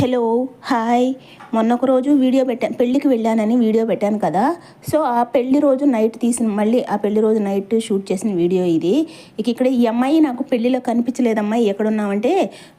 Hello hi మొన్న ఒక రోజు వీడియో పెట్టాను పెళ్ళికి వెళ్ళానని వీడియో పెట్టాను కదా. సో ఆ పెళ్ళి రోజు నైట్ తీసిన మళ్ళీ ఆ పెళ్ళి రోజు నైట్ షూట్ చేసిన వీడియో ఇది. ఇక ఇక్కడ ఈ అమ్మాయి నాకు పెళ్ళిలో కనిపించలేదమ్మాయి ఎక్కడున్నావంటే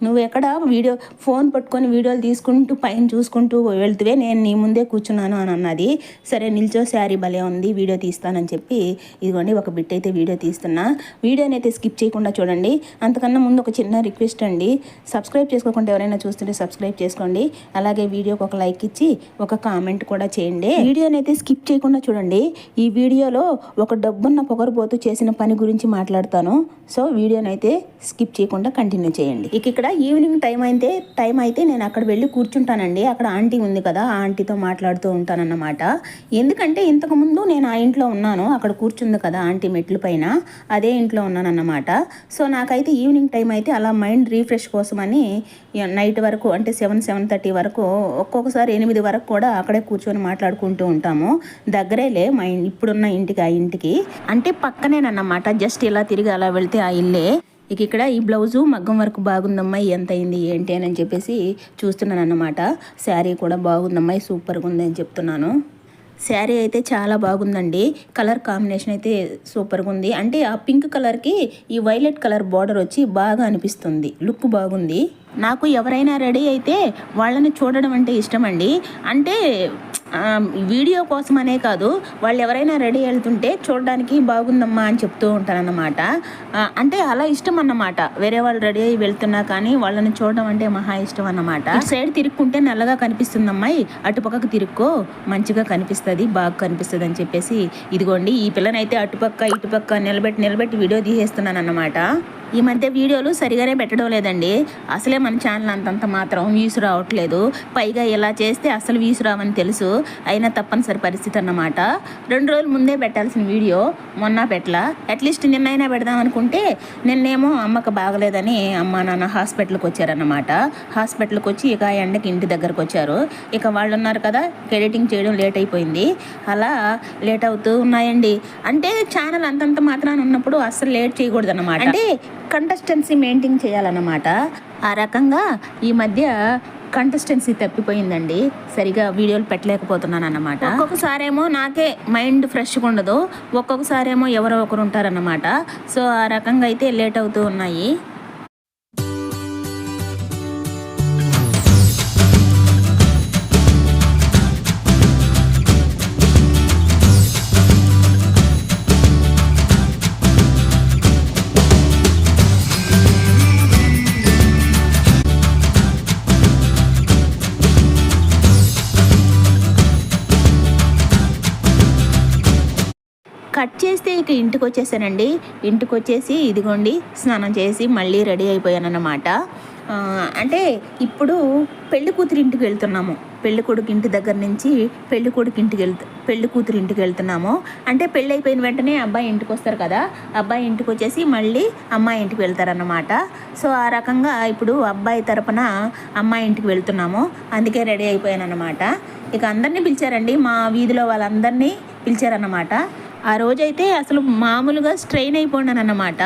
నువ్వు ఎక్కడ వీడియో ఫోన్ పట్టుకొని వీడియోలు తీసుకుంటూ పైన చూసుకుంటూ వెళ్తువే నేను నీ ముందే కూర్చున్నాను అని అన్నది. సరే నిల్చో శారీ భలే ఉంది వీడియో తీస్తానని చెప్పి ఇదిగోండి ఒక బిట్ అయితే వీడియో తీస్తున్నా. వీడియోని అయితే స్కిప్ చేయకుండా చూడండి. అంతకన్నా ముందు ఒక చిన్న రిక్వెస్ట్ అండి. సబ్స్క్రైబ్ చేసుకోకుండా ఎవరైనా చూస్తుంటే సబ్స్క్రైబ్ చేసుకోండి. అలాగే వీడియోకి ఒక లైక్ ఇచ్చి ఒక కామెంట్ కూడా చేయండి. వీడియోని అయితే స్కిప్ చేయకుండా చూడండి. ఈ వీడియోలో ఒక డబ్బున్న పొగరుబోతు చేసిన పని గురించి మాట్లాడతాను. సో వీడియోని అయితే స్కిప్ చేయకుండా కంటిన్యూ చేయండి. ఇక ఇక్కడ ఈవినింగ్ టైం అయితే టైం అయితే నేను అక్కడ వెళ్ళి కూర్చుంటానండి. అక్కడ ఆంటీ ఉంది కదా ఆ ఆంటీతో మాట్లాడుతూ ఉంటానన్నమాట. ఎందుకంటే ఇంతకుముందు నేను ఆ ఇంట్లో ఉన్నాను. అక్కడ కూర్చుంది కదా ఆంటీ మెట్ల పైన. అదే ఇంట్లో ఉన్నానన్నమాట. సో నాకైతే ఈవినింగ్ టైం అయితే అలా మైండ్ రీఫ్రెష్ కోసమని నైట్ వరకు అంటే సెవెన్ సెవెన్ థర్టీ వరకు ఒక్కొక్కసారి ఎనిమిది వరకు కూడా అక్కడే కూర్చొని మాట్లాడుకుంటూ ఉంటాము. దగ్గరేలే మా ఇప్పుడున్న ఇంటికి ఆ ఇంటికి. అంటే పక్కనేనన్నమాట జస్ట్ ఇలా తిరిగి అలా వెళ్తే ఆ ఇల్లే. ఇక ఇక్కడ ఈ బ్లౌజు మగ్గం వరకు బాగుందమ్మా ఎంత అయింది ఏంటి అని చెప్పేసి చూస్తున్నాను అన్నమాట శారీ కూడా బాగుందమ్మాయి సూపర్గా ఉంది అని చెప్తున్నాను. శారీ అయితే చాలా బాగుందండి. కలర్ కాంబినేషన్ అయితే సూపర్గా ఉంది. అంటే ఆ పింక్ కలర్కి ఈ వైలెట్ కలర్ బార్డర్ వచ్చి బాగా అనిపిస్తుంది. లుక్ బాగుంది. నాకు ఎవరైనా రెడీ అయితే వాళ్ళని చూడడం అంటే ఇష్టం అండి అంటే వీడియో కోసం అనే కాదు వాళ్ళు ఎవరైనా రెడీ వెళ్తుంటే చూడడానికి బాగుందమ్మా అని చెప్తూ ఉంటానన్నమాట అంటే అలా ఇష్టం అన్నమాట వేరే వాళ్ళు రెడీ అయ్యి వెళ్తున్నా కానీ వాళ్ళని చూడడం అంటే మహా ఇష్టం అన్నమాట ఇటు సైడ్ తిరుక్కుంటే నల్లగా కనిపిస్తుంది అమ్మాయి అటుపక్కకు తిరుక్కో మంచిగా కనిపిస్తుంది బాగా కనిపిస్తుంది అని చెప్పేసి ఇదిగోండి ఈ పిల్లనైతే అటుపక్క ఇటుపక్క నిలబెట్టి నిలబెట్టి వీడియో తీసేస్తున్నాను అన్నమాట ఈ మధ్య వీడియోలు సరిగానే పెట్టడం లేదండి. అసలే మన ఛానల్ అంతంత మాత్రం వ్యూస్ రావట్లేదు. పైగా ఇలా చేస్తే అసలు వ్యూస్ రావని తెలుసు. అయినా తప్పనిసరి పరిస్థితి అన్నమాట. రెండు రోజుల ముందే పెట్టాల్సిన వీడియో మొన్న పెట్టలా. అట్లీస్ట్ నిన్నైనా పెడదాం అనుకుంటే నిన్నేమో అమ్మకు బాగలేదని అమ్మ నాన్న హాస్పిటల్కి వచ్చారన్నమాట. హాస్పిటల్కి వచ్చి ఇక ఎండకి ఇంటి దగ్గరకు వచ్చారు. ఇక వాళ్ళు ఉన్నారు కదా ఎడిటింగ్ చేయడం లేట్ అయిపోయింది. అలా లేట్ అవుతూ ఉన్నాయండి. అంటే ఛానల్ అంతంత మాత్రాన ఉన్నప్పుడు అస్సలు లేట్ చేయకూడదు అన్నమాట అంటే కంటెస్టెన్సీ మెయింటైన్ చేయాలన్నమాట. ఆ రకంగా ఈ మధ్య కంటెస్టెన్సీ తప్పిపోయిందండి. సరిగా వీడియోలు పెట్టలేకపోతున్నాను అన్నమాట ఒక్కొక్కసారేమో నాకే మైండ్ ఫ్రెష్గా ఉండదు. ఒక్కొక్కసారేమో ఎవరో ఒకరు ఉంటారన్నమాట. సో ఆ రకంగా అయితే లేట్ అవుతూ ఉన్నాయి. ఇక ఇంటికి వచ్చేసానండి ఇంటికి వచ్చేసి ఇదిగోండి స్నానం చేసి మళ్ళీ రెడీ అయిపోయానన్నమాట. అంటే ఇప్పుడు పెళ్ళి కూతురు ఇంటికి వెళ్తున్నాము. పెళ్ళి కొడుకు ఇంటి దగ్గర నుంచి పెళ్ళి కొడుకు ఇంటికి వెళ్తు పెళ్ళి కూతురు ఇంటికి వెళ్తున్నాము. అంటే పెళ్ళి అయిపోయిన వెంటనే అబ్బాయి ఇంటికి వస్తారు కదా అబ్బాయి ఇంటికి వచ్చేసి మళ్ళీ అమ్మాయి ఇంటికి వెళ్తారన్నమాట. సో ఆ రకంగా ఇప్పుడు అబ్బాయి తరపున అమ్మాయి ఇంటికి వెళ్తున్నాము. అందుకే రెడీ అయిపోయాను అనమాట ఇక అందరినీ పిలిచారండి. మా వీధిలో వాళ్ళందరినీ పిలిచారన్నమాట. ఆ రోజైతే అసలు మామూలుగా స్ట్రెయిన్ అయిపోయాను అన్నమాట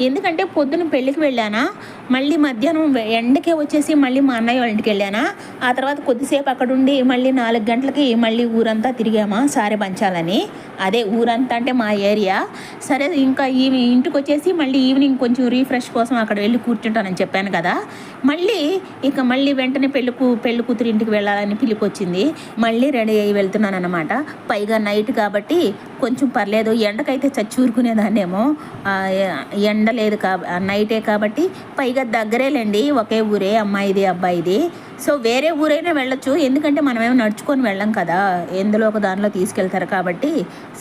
ఎందుకంటే పొద్దున పెళ్ళికి వెళ్ళానా మళ్ళీ మధ్యాహ్నం వె- ఎండకే వచ్చేసి మళ్ళీ మా అన్నయ్య వాళ్ళ ఇంటికి వెళ్ళానా ఆ తర్వాత కొద్దిసేపు అక్కడ ఉండి మళ్ళీ నాలుగు గంటలకి మళ్ళీ ఊరంతా తిరిగామా సారే పంచాలని అదే ఊరంతా అంటే మా ఏరియా. సరే ఇంకా ఈవి ఇంటికి వచ్చేసి మళ్ళీ ఈవినింగ్ కొంచెం రీఫ్రెష్ కోసం అక్కడ వెళ్ళి కూర్చుంటానని చెప్పాను కదా. మళ్ళీ ఇక మళ్ళీ వెంటనే పెళ్ళి కూతురు ఇంటికి వెళ్ళాలని పిలుపు వచ్చింది మళ్ళీ రెడీ అయ్యి వెళ్తున్నాను అనమాట పైగా నైట్ కాబట్టి కొంచెం పర్లేదు. ఎండకైతే చచ్చూరుకునేదాన్నేమో. ఎండ లేదు కా నైటే కాబట్టి పైగా దగ్గరేలేండి. ఒకే ఊరే అమ్మాయిది అబ్బాయిది. సో వేరే ఊరైనా వెళ్ళొచ్చు. ఎందుకంటే మనమేమో నడుచుకొని వెళ్ళం కదా. ఎందులో ఒక దానిలో తీసుకెళ్తారు కాబట్టి.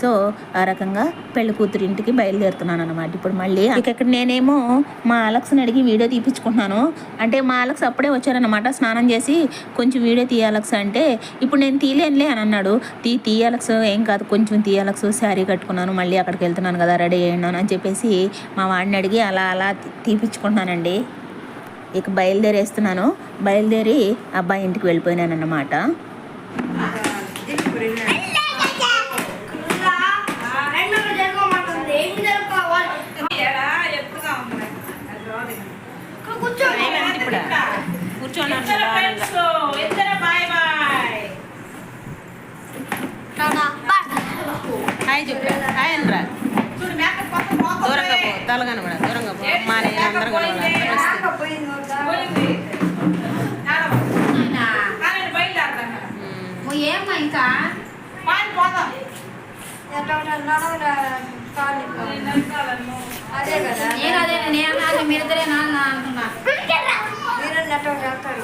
సో ఆ రకంగా పెళ్ళి కూతురు ఇంటికి బయలుదేరుతున్నాను అనమాట ఇప్పుడు మళ్ళీ ఇక్కడ నేనేమో మా అలక్స్ని అడిగి వీడియో తీపించుకుంటున్నాను అంటే మా అలక్స్ అప్పుడే వచ్చారనమాట స్నానం చేసి. కొంచెం వీడియో తీయాలక్స్ అంటే ఇప్పుడు నేను తీయలేనులే అని అన్నాడు. తీ తీయాలక్స్ ఏం కాదు. కొంచెం తీయాలక్స్ శారీ కట్టుకున్నాను. మళ్ళీ అక్కడికి వెళ్తున్నాను కదా. రెడీ అయినాను అని చెప్పేసి మా వాడిని అడిగి అలా అలా తీపించుకుంటున్నానండి తీపిచ్చుకుంటున్నానండి. ఇక బయలుదేరేస్తున్నాను. బయలుదేరి అబ్బాయి ఇంటికి వెళ్ళిపోయినాను అన్నమాట హాయ్ హాయ్ దూరంగా పో. తలగనబడ దూరంగా పో మా అందరూ అదే కదా. నేను అదే నేను అదే మీరిద్దరే నాన్న అంటున్నా. మీరు నెట్టం చేస్తారు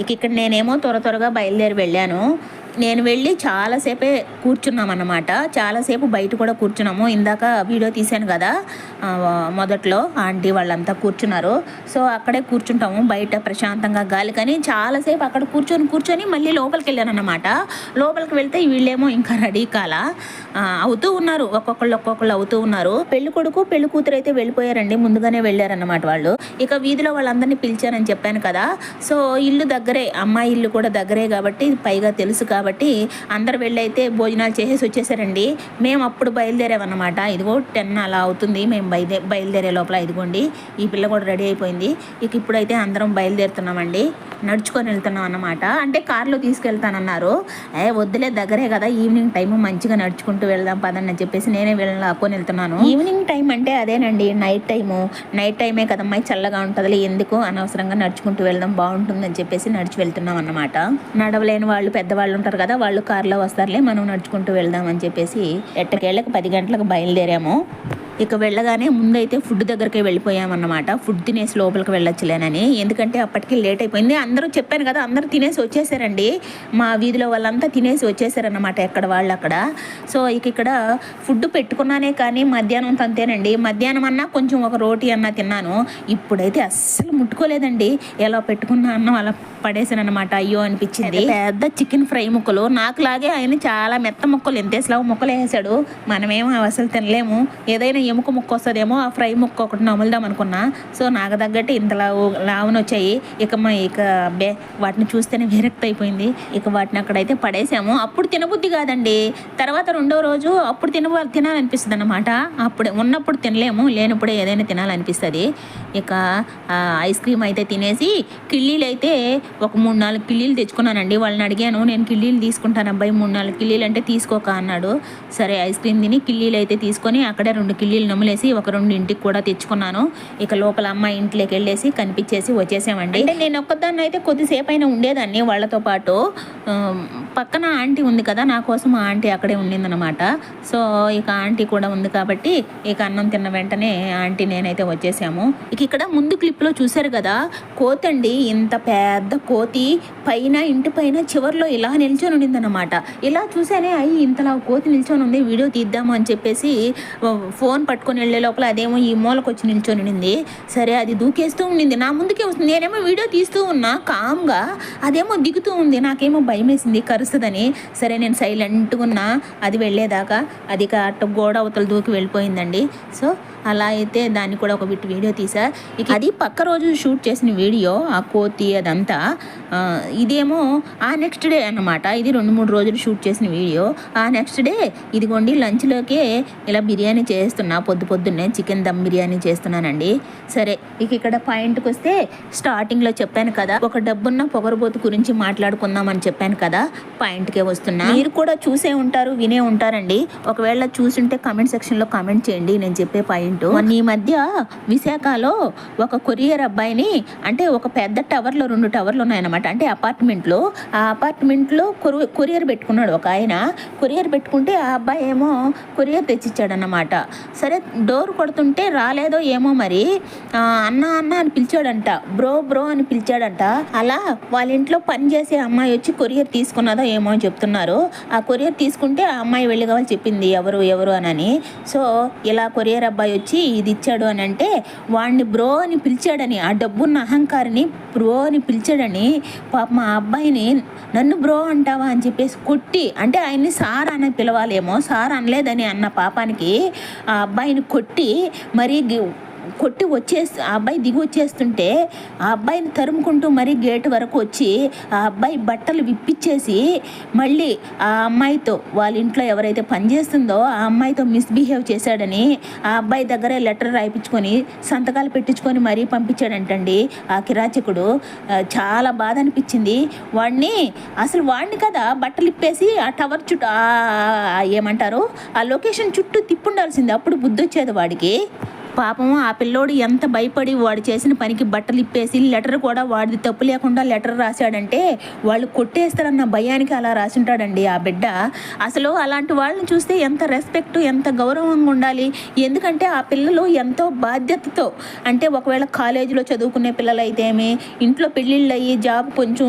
ఇక ఇక్కడ నేనేమో త్వర త్వరగా బయలుదేరి వెళ్ళాను. నేను వెళ్ళి చాలాసేపే కూర్చున్నాం అన్నమాట చాలాసేపు బయట కూడా కూర్చున్నాము. ఇందాక వీడియో తీశాను కదా మొదట్లో ఆంటీ వాళ్ళంతా కూర్చున్నారు. సో అక్కడే కూర్చుంటాము బయట ప్రశాంతంగా గాలి. కానీ చాలాసేపు అక్కడ కూర్చొని కూర్చొని మళ్ళీ లోపలికి వెళ్ళాను అనమాట లోపలికి వెళ్తే వీళ్ళేమో ఇంకా రెడీ కాల. అవుతూ ఉన్నారు. ఒక్కొక్కళ్ళు ఒక్కొక్కళ్ళు అవుతూ ఉన్నారు. పెళ్ళి కొడుకు పెళ్ళి కూతురు అయితే వెళ్ళిపోయారండి. ముందుగానే వెళ్ళారన్నమాట వాళ్ళు. ఇక వీధిలో వాళ్ళందరినీ పిలిచానని చెప్పాను కదా. సో ఇల్లు దగ్గరే అమ్మాయి ఇల్లు కూడా దగ్గరే కాబట్టి పైగా తెలుసు కాబట్టి అందరు వెళ్ళైతే భోజనాలు చేసేసి వచ్చేసారండి. మేము అప్పుడు బయలుదేరామన్నమాట. ఇదిగో టెన్ అలా అవుతుంది. మేము బయలుదే బయలుదేరే లోపల ఇదిగోండి. ఈ పిల్ల కూడా రెడీ అయిపోయింది. ఇక ఇప్పుడైతే అందరం బయలుదేరుతున్నామండి. నడుచుకొని వెళ్తున్నాం అన్నమాట. అంటే కారులో తీసుకెళ్తానన్నారు. ఏ వద్దులే దగ్గరే కదా. ఈవినింగ్ టైం మంచిగా నడుచుకుంటూ వెళ్దాం పదండి అని చెప్పేసి నేనే వెళ్ళి లాక్కొని వెళ్తున్నాను. ఈవినింగ్ టైం అంటే అదేనండి. Night time. నైట్ టైమే కదమ్మా. చల్లగా ఉంటుందిలే. ఎందుకు అనవసరంగా నడుచుకుంటూ వెళ్దాం? బాగుంటుందని చెప్పేసి నడిచి వెళ్తున్నాం అన్నమాట. నడవలేని వాళ్ళు పెద్దవాళ్ళు ఉంటారు కదా వాళ్ళు కార్లో వస్తారులే మనం నడుచుకుంటూ వెళ్దాం అని చెప్పేసి ఎట్టకేళ్ళకి పది గంటలకు బయలుదేరాము. ఇక వెళ్ళగానే ముందైతే ఫుడ్ దగ్గరికి వెళ్ళిపోయామన్నమాట. ఫుడ్ తినేసి లోపలికి వెళ్ళొచ్చులేనని. ఎందుకంటే అప్పటికి లేట్ అయిపోయింది. అందరూ చెప్పాను కదా అందరూ తినేసి వచ్చేసారండి. మా వీధిలో వాళ్ళంతా తినేసి వచ్చేసారన్నమాట ఎక్కడ వాళ్ళు అక్కడ. సో ఇక ఇక్కడ ఫుడ్ పెట్టుకున్నానే కానీ మధ్యాహ్నం అంతేనండి. మధ్యాహ్నం అన్నా కొంచెం ఒక రోటీ అన్నా తిన్నాను. ఇప్పుడైతే అస్సలు ముట్టుకోలేదండి. ఎలా పెట్టుకున్నా అన్నం అలా పడేసాను అనమాట అయ్యో అనిపించింది. పెద్ద చికెన్ ఫ్రై ముక్కలు. నాకు లాగే ఆయన చాలా మెత్త ముక్కలు ఎంతేసలావు ముక్కలు వేసాడు. మనమేమో అసలు తినలేము. ఏదైనా ఎముక ముక్క వస్తుందేమో ఆ ఫ్రై ముక్క ఒకటి నములుదాం అనుకున్నా. సో నాకు తగ్గట్టు ఇంత లావు లావున వచ్చాయి ఇక మా ఇక బే వాటిని చూస్తేనే విరక్తి అయిపోయింది. ఇక వాటిని అక్కడైతే పడేసాము. అప్పుడు తినబుద్ధి కాదండి. తర్వాత రెండో రోజు అప్పుడు తిన తినాలనిపిస్తుంది అనమాట అప్పుడు ఉన్నప్పుడు తినలేము. లేనప్పుడే ఏదైనా తినాలనిపిస్తుంది. ఇక ఐస్ క్రీమ్ అయితే తినేసి కిళ్ళీలు అయితే ఒక మూడు నాలుగు కిళ్ళీలు తెచ్చుకున్నానండి. వాళ్ళని అడిగాను నేను కిళ్ళీలు తీసుకుంటాను అబ్బాయి మూడు నాలుగు కిళ్ళీలు అంటే తీసుకోక అన్నాడు. సరే ఐస్ క్రీమ్ తిని కిళ్ళీలు అయితే తీసుకొని అక్కడే రెండు కిళ్ళీలు నములేసి ఒక రెండు ఇంటికి కూడా తెచ్చుకున్నాను. ఇక లోపల అమ్మాయి ఇంట్లోకి వెళ్ళేసి కనిపించేసి వచ్చేసామండి. అంటే నేను ఒక్కదాన్ని అయితే కొద్దిసేపు అయినా ఉండేదాన్ని వాళ్ళతో పాటు. పక్కన ఆంటీ ఉంది కదా నా కోసం ఆ ఆంటీ అక్కడే ఉండిందనమాట సో ఇక ఆంటీ కూడా ఉంది కాబట్టి ఇక అన్నం తిన్న వెంటనే ఆంటీ నేనైతే వచ్చేసాము. ఇక ఇక్కడ ముందు క్లిప్లో చూశారు కదా కోతి అండి ఇంత పెద్ద కోతి పైన ఇంటి పైన చివర్లో ఇలా నిల్చొని ఉండిందనమాట ఇలా చూసానే అయ్యి ఇంతలా కోతి నిల్చొని ఉంది వీడియో తీద్దాము అని చెప్పేసి ఫోన్ పట్టుకొని వెళ్ళే లోపల అదేమో ఈ మూలకు వచ్చి నిల్చొని ఉండింది. సరే అది దూకేస్తూ ఉండింది. నా ముందుకే వస్తుంది. నేనేమో వీడియో తీస్తూ ఉన్నా కామ్గా అదేమో దిగుతూ ఉంది. నాకేమో భయం వేసింది కరుస్తుందని. సరే నేను సైలెంట్గా ఉన్నా. అది వెళ్ళేదాకా అది ఇక గోడ అవతల దూకి వెళ్ళిపోయిందండి. సో అలా అయితే దాన్ని కూడా ఒక బిట్ వీడియో తీసా. ఇక అది పక్క రోజు షూట్ చేసిన వీడియో ఆ కోతి అదంతా ఇదేమో ఆ నెక్స్ట్ డే అన్నమాట. ఇది రెండు మూడు రోజులు షూట్ చేసిన వీడియో. ఆ నెక్స్ట్ డే ఇదిగోండి లంచ్లోకే ఇలా బిర్యానీ చేస్తున్నా. పొద్దు పొద్దున్నే చికెన్ దమ్ బిర్యానీ చేస్తున్నానండి. సరే ఇక ఇక్కడ పాయింట్కి వస్తే స్టార్టింగ్లో చెప్పాను కదా ఒక డబ్బున్న పొగరబోతు గురించి మాట్లాడుకుందామని చెప్పాను కదా పాయింట్కే వస్తున్నా. మీరు కూడా చూసే ఉంటారు వినే ఉంటారండి. ఒకవేళ చూసుంటే కామెంట్ సెక్షన్లో కామెంట్ చేయండి. నేను చెప్పే పాయింట్ మొన్న ఈ మధ్య విశాఖలో ఒక కొరియర్ అబ్బాయిని అంటే ఒక పెద్ద టవర్లో రెండు టవర్లు ఉన్నాయన్నమాట. అంటే అపార్ట్మెంట్లో ఆ అపార్ట్మెంట్లో కొరు కొరియర్ పెట్టుకున్నాడు ఒక ఆయన. కొరియర్ పెట్టుకుంటే ఆ అబ్బాయి ఏమో కొరియర్ తెచ్చిచ్చాడన్నమాట. సరే డోర్ కొడుతుంటే రాలేదో ఏమో మరి అన్న అన్న అని పిలిచాడంట. బ్రో బ్రో అని పిలిచాడంట. అలా వాళ్ళ ఇంట్లో పని చేసే అమ్మాయి వచ్చి కొరియర్ తీసుకున్నదో ఏమో అని చెప్తున్నారు. ఆ కొరియర్ తీసుకుంటే ఆ అమ్మాయి వెళ్ళి కావాలి చెప్పింది ఎవరు ఎవరు అని. సో ఇలా కొరియర్ అబ్బాయి వచ్చి ఇది ఇచ్చాడు అని అంటే వాడిని బ్రో అని పిలిచాడని ఆ డబ్బున్న అహంకారిని బ్రో అని పిలిచాడని పాప మా అబ్బాయిని నన్ను బ్రో అంటావా అని చెప్పేసి కొట్టి అంటే ఆయన్ని సార్ అని పిలవాలేమో సార్ అనలేదని అన్న పాపానికి ఆ అబ్బాయిని కొట్టి మరీ కొట్టి వచ్చేసి ఆ అబ్బాయి దిగి వచ్చేస్తుంటే ఆ అబ్బాయిని తరుముకుంటూ మరీ గేట్ వరకు వచ్చి ఆ అబ్బాయి బట్టలు విప్పిచ్చేసి మళ్ళీ ఆ అమ్మాయితో వాళ్ళ ఇంట్లో ఎవరైతే పనిచేస్తుందో ఆ అమ్మాయితో మిస్బిహేవ్ చేశాడని ఆ అబ్బాయి దగ్గరే లెటర్ రాయించుకొని సంతకాలు పెట్టించుకొని మరీ పంపించాడంటండి ఆ కిరాచకుడు. చాలా బాధ అనిపించింది. వాడిని అసలు వాడిని కదా బట్టలు ఇప్పేసి ఆ టవర్ చుట్టూ ఏమంటారు? ఆ లొకేషన్ చుట్టూ తిప్పుండాల్సింది. అప్పుడు బుద్ధి వచ్చేది వాడికి. పాపం ఆ పిల్లోడు ఎంత భయపడి వాడు చేసిన పనికి బట్టలు ఇప్పేసి లెటర్ కూడా వాడిది తప్పు లేకుండా లెటర్ రాశాడంటే వాళ్ళు కొట్టేస్తారన్న భయానికి అలా రాసింటాడండి ఆ బిడ్డ. అసలు అలాంటి వాళ్ళని చూస్తే ఎంత రెస్పెక్ట్ ఎంత గౌరవంగా ఉండాలి? ఎందుకంటే ఆ పిల్లలు ఎంతో బాధ్యతతో అంటే ఒకవేళ కాలేజీలో చదువుకునే పిల్లలు అయితేమి ఇంట్లో పెళ్ళిళ్ళు అయ్యి జాబ్ కొంచెం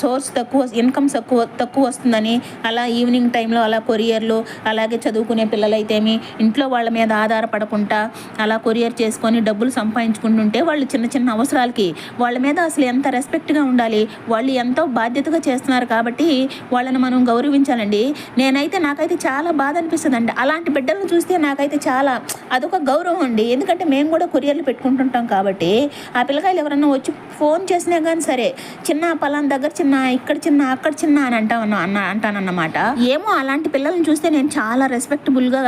సోర్స్ తక్కువ ఇన్కమ్ తక్కువ తక్కువ వస్తుందని అలా ఈవినింగ్ టైంలో అలా కొరియర్లు అలాగే చదువుకునే పిల్లలైతేమి ఇంట్లో వాళ్ళ మీద ఆధారపడకుండా అలా కొరియర్ చేసుకొని డబ్బులు సంపాదించుకుంటుంటే వాళ్ళు చిన్న చిన్న అవసరాలకి వాళ్ళ మీద అసలు ఎంత రెస్పెక్ట్గా ఉండాలి వాళ్ళు ఎంతో బాధ్యతగా చేస్తున్నారు కాబట్టి వాళ్ళని మనం గౌరవించాలండి. నేనైతే నాకైతే చాలా బాధ అనిపిస్తుందండి. అలాంటి బిడ్డలను చూస్తే నాకైతే చాలా అదొక గౌరవం అండి. ఎందుకంటే మేము కూడా కొరియర్లు పెట్టుకుంటుంటాం కాబట్టి ఆ పిల్లకాయలు ఎవరన్నా వచ్చి ఫోన్ చేసినా కానీ సరే చిన్న పలాన్ దగ్గర చిన్న ఇక్కడ చిన్న అక్కడ చిన్న అని అంటాను అన్న అంటానన్నమాట. ఏమో అలాంటి పిల్లల్ని చూస్తే నేను చాలా రెస్పెక్టబుల్గా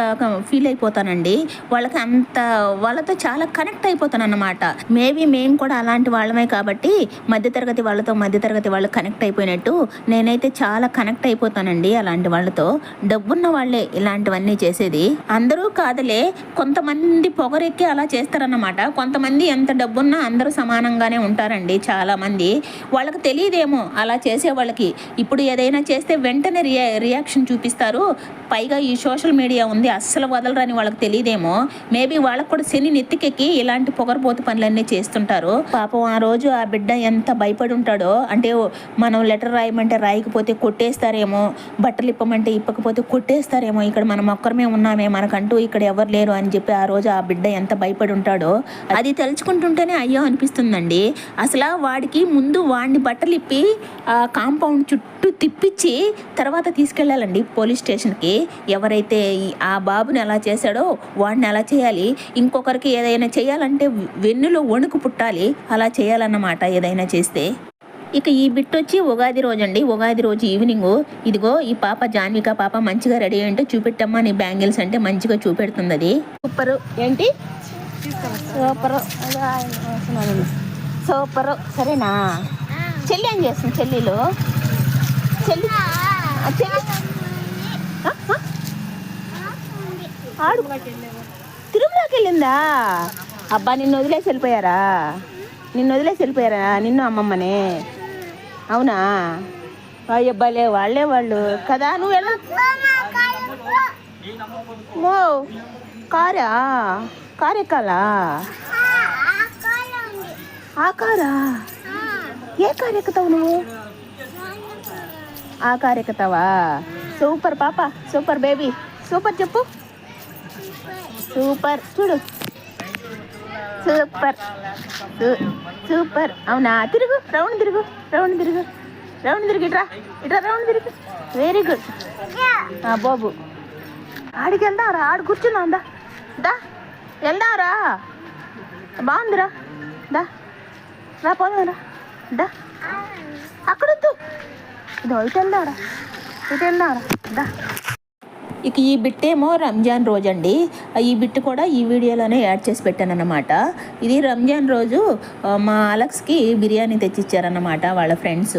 ఫీల్ అయిపోతానండి. వాళ్ళకి అంత వాళ్ళతో చాలా కనెక్ట్ అయిపోతాను అన్నమాట మేబీ మేము కూడా అలాంటి వాళ్ళమే కాబట్టి మధ్యతరగతి వాళ్ళతో మధ్యతరగతి వాళ్ళు కనెక్ట్ అయిపోయినట్టు నేనైతే చాలా కనెక్ట్ అయిపోతానండి అలాంటి వాళ్ళతో. డబ్బున్న వాళ్ళే ఇలాంటివన్నీ చేసేది. అందరూ కాదలే కొంతమంది పొగరెక్కి అలా చేస్తారన్నమాట. కొంతమంది ఎంత డబ్బున్నా అందరూ సమానంగానే ఉంటారండి చాలా మంది వాళ్ళకి తెలియదేమో అలా చేసే వాళ్ళకి. ఇప్పుడు ఏదైనా చేస్తే వెంటనే రియా రియాక్షన్ చూపిస్తారు. పైగా ఈ సోషల్ మీడియా ఉంది అస్సలు వదలరని వాళ్ళకి తెలియదేమో. మేబీ వాళ్ళకు కూడా శని నెత్తికెక్కి ఇలాంటి పొగరపోతు పనులన్నీ చేస్తుంటారు. పాపం ఆ రోజు ఆ బిడ్డ ఎంత భయపడి ఉంటాడో అంటే మనం లెటర్ రాయమంటే రాయకపోతే కొట్టేస్తారేమో బట్టలు ఇప్పమంటే ఇప్పకపోతే కొట్టేస్తారేమో ఇక్కడ మనం ఒక్కరమే ఉన్నామే మనకంటూ ఇక్కడ ఎవరు లేరు అని చెప్పి ఆ రోజు ఆ బిడ్డ ఎంత భయపడి ఉంటాడో అది తలుచుకుంటుంటేనే అయ్యో అనిపిస్తుందండి. అసలు వాడికి ముందు వాడిని బట్టలు ఇప్పి ఆ కాంపౌండ్ చుట్టూ తిప్పించి తర్వాత తీసుకెళ్ళాలండి పోలీస్ స్టేషన్కి. ఎవరైతే ఆ బాబుని ఎలా చేశాడో వాడిని ఎలా చేయాలి. ఒకరికి ఏదైనా చేయాలంటే వెన్నులో వణుకు పుట్టాలి. అలా చేయాలన్నమాట ఏదైనా చేస్తే. ఇక ఈ బిట్ వచ్చి ఉగాది రోజు అండి ఉగాది రోజు ఈవినింగ్. ఇదిగో ఈ పాప జాన్విక పాప మంచిగా రెడీ అంటే చూపెట్టమ్మా నీ బ్యాంగిల్స్ అంటే మంచిగా చూపెడుతుంది అది. సూపర్. ఏంటి? సూపర్. సూపర్. సరేనా? చెల్లి ఏం చేస్తుంది చెల్లిలో? చెల్లి? చెల్లి? ఆడు తిరుమలకి వెళ్ళిందా అబ్బా నిన్ను వదిలేసి వెళ్ళిపోయారా? నిన్ను వదిలేసి వెళ్ళిపోయారా? నిన్ను అమ్మమ్మనే. అవునా? అయ్యబ్బాలే వాళ్ళే వాళ్ళు. కదా నువ్వు వెళ్ళ మో కారా? కారు ఎక్కాలా ఆ కారా? ఏ కారు ఎక్కుతావు నువ్వు? ఆ కారు ఎక్కుతావా సూపర్ పాప సూపర్ బేబీ. సూపర్ చెప్పు. సూపర్. చూడు. సూపర్. సూపర్. అవునా? తిరుగు. రౌండ్ తిరుగు. రౌండ్ తిరుగు. రౌండ్ తిరుగు. ఇట్రా. ఇట్రా రౌండ్ తిరుగు. వెరీ గుడ్ బాబు. ఆడికి వెళ్దాంరా. ఆడు కూర్చుందాం? దా దా. వెళ్దాంరా. బాగుందిరా. దా. రా పోదాంరా దా. అక్కడొద్దు. ఇదో ఇటు వెళ్దాంరా. ఇటు వెళ్దాంరా. దా. ఇక ఈ బిట్ ఏమో రంజాన్ రోజు అండి ఈ బిట్ కూడా ఈ వీడియోలోనే యాడ్ చేసి పెట్టాను అనమాట ఇది రంజాన్ రోజు మా అలెక్స్కి బిర్యానీ తెచ్చిచ్చారన్నమాట వాళ్ళ ఫ్రెండ్స్.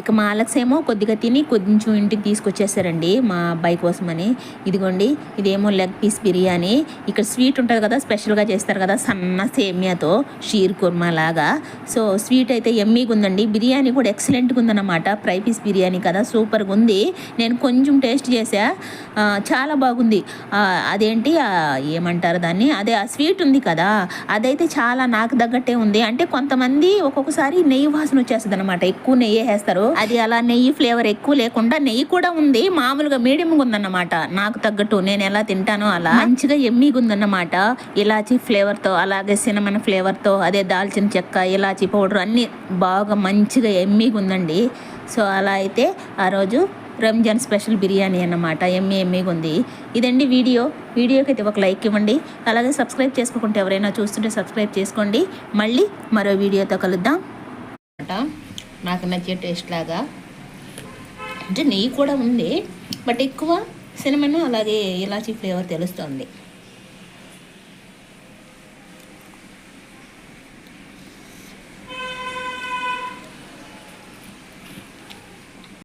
ఇక మా ఏమో కొద్దిగా తిని కొంచెం ఇంటికి తీసుకొచ్చేసారండి మా అబ్బాయి కోసమని. ఇదిగోండి ఇదేమో లెగ్ పీస్ బిర్యానీ. ఇక్కడ స్వీట్ ఉంటుంది కదా స్పెషల్గా చేస్తారు కదా సన్న సేమియాతో షీర్ కుర్మా లాగా. సో స్వీట్ అయితే ఎమ్మీగా ఉందండి. బిర్యానీ కూడా ఎక్సలెంట్గా ఉందన్నమాట. ఫ్రై పీస్ బిర్యానీ కదా సూపర్గా ఉంది. నేను కొంచెం టేస్ట్ చేసా చాలా బాగుంది. అదేంటి ఏమంటారు దాన్ని? అదే ఆ స్వీట్ ఉంది కదా అదైతే చాలా నాకు తగ్గట్టే ఉంది. అంటే కొంతమంది ఒక్కొక్కసారి నెయ్యి వాసన వచ్చేస్తుంది అనమాట ఎక్కువ నెయ్యి వేస్తారు. అది అలా నెయ్యి ఫ్లేవర్ ఎక్కువ లేకుండా నెయ్యి కూడా ఉంది. మామూలుగా మీడియంగా ఉందన్నమాట. నాకు తగ్గట్టు నేను ఎలా తింటానో అలా. మంచిగా ఎమ్మీగా ఉందన్నమాట. ఇలాచీ ఫ్లేవర్తో అలాగే సినమన్ ఫ్లేవర్తో అదే దాల్చిన చెక్క ఇలాచీ పౌడర్ అన్నీ బాగా మంచిగా ఎమ్మీగా ఉందండి. సో అలా అయితే ఆ రోజు రంజాన్ స్పెషల్ బిర్యానీ అన్నమాట. ఎమ్మె ఎమ్మెగా ఉంది. ఇదండి వీడియో. వీడియోకి అయితే ఒక లైక్ ఇవ్వండి. అలాగే సబ్స్క్రైబ్ చేసుకోకుంటే ఎవరైనా చూస్తుంటే సబ్స్క్రైబ్ చేసుకోండి. మళ్ళీ మరో వీడియోతో కలుద్దాం. అన్నమాట నాకు నచ్చే టేస్ట్ లాగా. అంటే నెయ్యి కూడా ఉంది బట్ ఎక్కువ సినిమన్ అలాగే ఇలాచీ ఫ్లేవర్ తెలుస్తుంది.